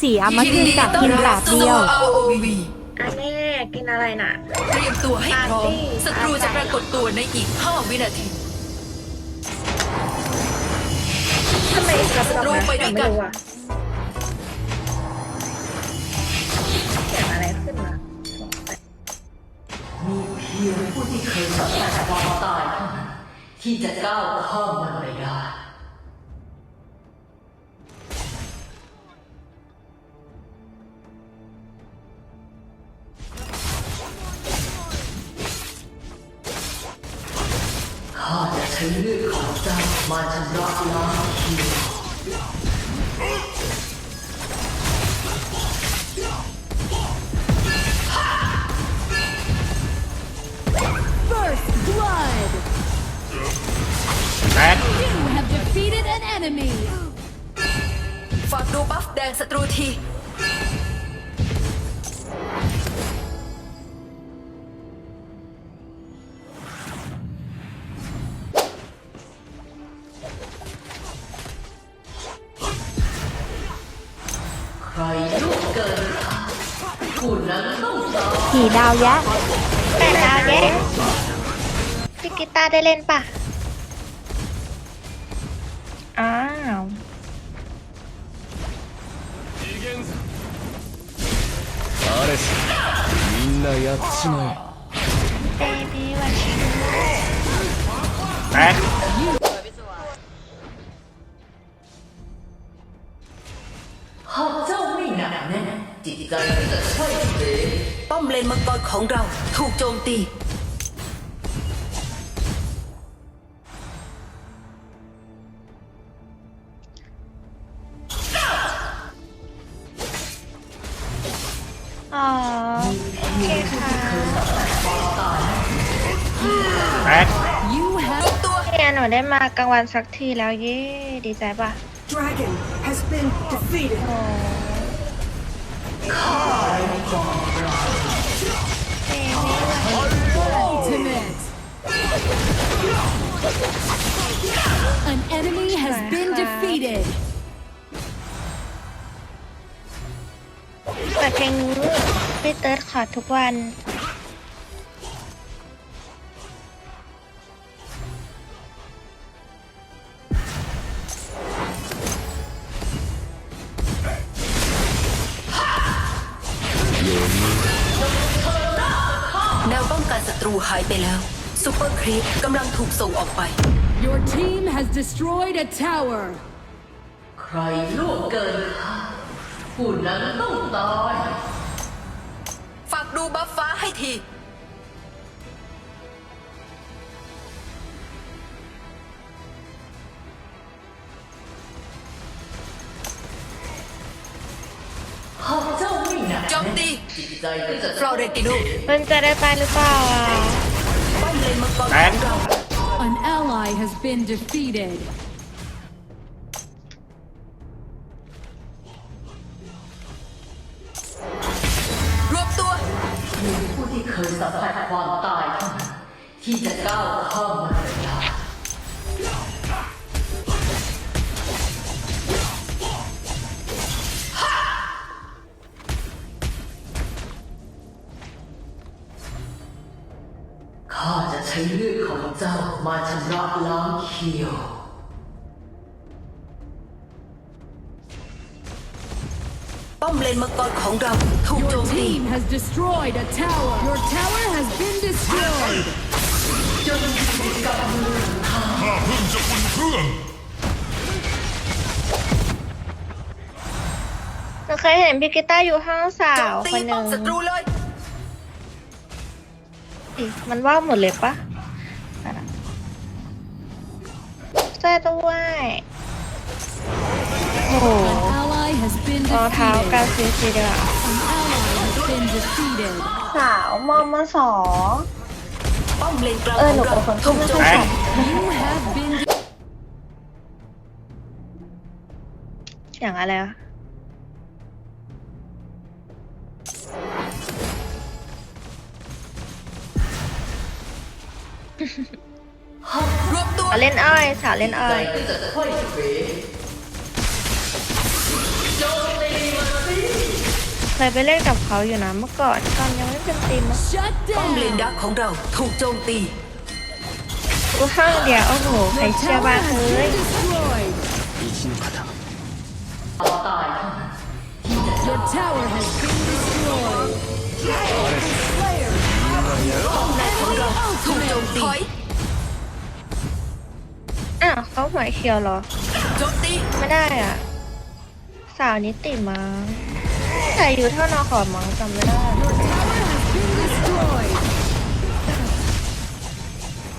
เสียมากินกับกินดาบเดียว ROV อะแม่กินอะไรน่ะ เตรียมตัวให้พร้อมปาร์ตี้ศัตรูจะปรากฏตัวในอีก 5 วินาที ทำไมกระดอกรู้นะไปด้ยัวยงกัไม่นรู้อะเกิดอะไรขึ้นล่ะมีเพียงผู้ที่เคยสัมผัสความตายเท่านั้นที่จะก้าวข้ามมันไปได้ ข้าจะใช้เลือดของเจ้ามาชำระล้างชีวิตแตก You have defeated an enemy. ฝากดูบัฟแดงศัตรูที ผู้นั้นต้องตาย ขี่ดาวแยะ แปดดาวแย่พี่กีตาร์ได้เล่นปะอ้าว アレスみんなやっちま เบบี้วันชิ えแตก หากเจ้าไม่หนักแน่น จิตใจก็จะช่วยเหลือป้อมเลนมังกรของเราถูกโจมตีอ๋อโอเคค่ะแตก You have ตัวเนี่ยหนูได้มากลางวันสักทีแล้วเย้ดีใจปะ Dragon has been defeated. โอ้ An enemy has been defeated. เปิดเพลงนี้พี่เติร์ดขอทุกวัน แน รูหายไปแล้วซูเปอร์ครีปกำลังถูกส่งออกไป Your team has destroyed a tower. ใครล่วงเกินข้าผู้นั้นต้องตาย ฝากดูบัฟฟ้าให้ที หนักโจมตีจิตใจก็จะฟลอเรติโนเพิ่นจะได้ไปหรือเปล่าอะป้อมเลนมังกรของเรา An ally has been defeated. รวมตัวมีผู้ที่เคยสัมผัสความตายเท่านั้นที่จะก้าวข้ามมันไปได้ เลือดของเจ้ามาชำระล้างเคียว ป้อมเลนมังกรของเราถูกโจ Your มตี team has destroyed a tower. Your tower has been destroyed. หนูเคยเห็นพี่กีตาร์อยู่ห้องสาโจวมตีคนหป้อนึ่มงศัตรูเลยอิมันว่างหมดเลยปะ ใช่ด้วยโอ้โห An ally has been รองเท้า defeated. การซีซีดีกว่า An ally has been defeated. สาวมอมสอ ป้อมเลนกลางเอขอองหนูเราเป็นคนถูกไม่โจค่อยมใส่ตี You have been อย่างอะไรวะ รวมตัวสาวเล่นอ้อยสาวเล่นอ้อใจยก็จะค่อยเขวโจมตีมันสิเคยไปเล่นกับเขาอยู่นะเมื่อก่อนตอนยังไม่เป็นทีมอะ Shut ป้อมเลน down. ดักของเราถูกโจมตีกูข้างเดียวโอ้โหใคร Your เชื่อ tower บ้าง has เอ้ย been destroyed. 一าวเขาหัวเขียวเหรอ โจมตีไม่ได้อะ สาวนิติมั้งแต่อายู่เท่านอขอมั้งจำไม่ได้ Your tower has been destroyed.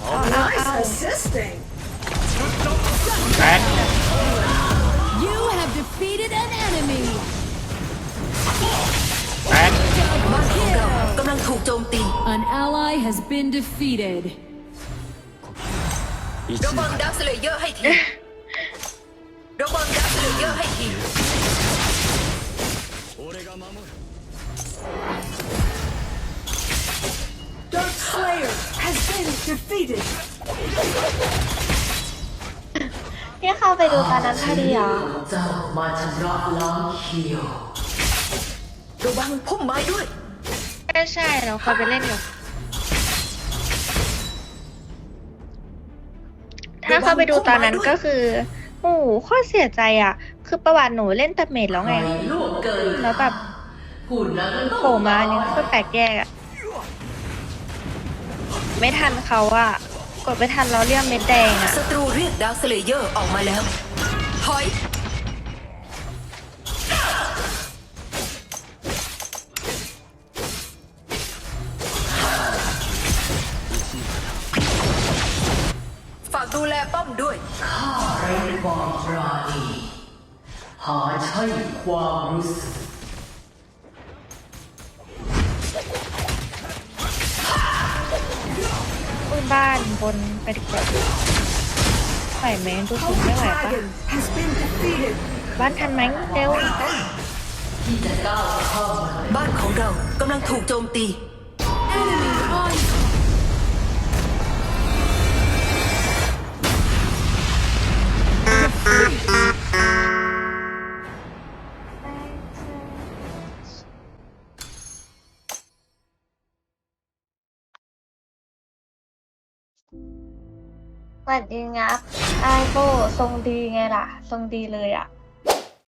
เอาเอาเอา Assisting. แตก You have defeated an enemy. แตกบ้านของเรากำลังถูกโจมตี An ally has been defeated. อีชีระวังดักสเลเยอร์ให้ทีระวังดักสเลเยอร์ให้ทีพี่เข้าไปดูตอนนั้นพอดีเหรอเจ้ามาชำระล้างเขียว ระวังพุ่มไม้ด้วย ไม่ใช่เราเข้าไปเล่นกับ ถ้าเข้าไปดูตอนนั้นก็คือโอ้โหโคตรเสียใจอะ คือประวัติหนูเล่นแต่เมดแล้วไงลูกเกินแล้วแบบหุ่นนั้นโผล่มาเนี่ยก็แปลกแยกอะ ไม่ทันเขาอะ กดไม่ทันเราเรียกเม็ดแดงอะ ศัตรูเรียกดักสเลเยอร์ออกมาแล้วถอย ป้อมด้วยไร้ความปราณีหาใช่ความรู้สึกอุ้ยบ้านบนไปดีกว่าไหวไหมดูสุดไม่ไหวปะ Dragon has been defeated. บ้านทันไหมเร็วบ้านของเรากำลังถูกโจมตี สวัสดีงับไอโบทรงดีไงล่ะ ทรงดีเลยอะ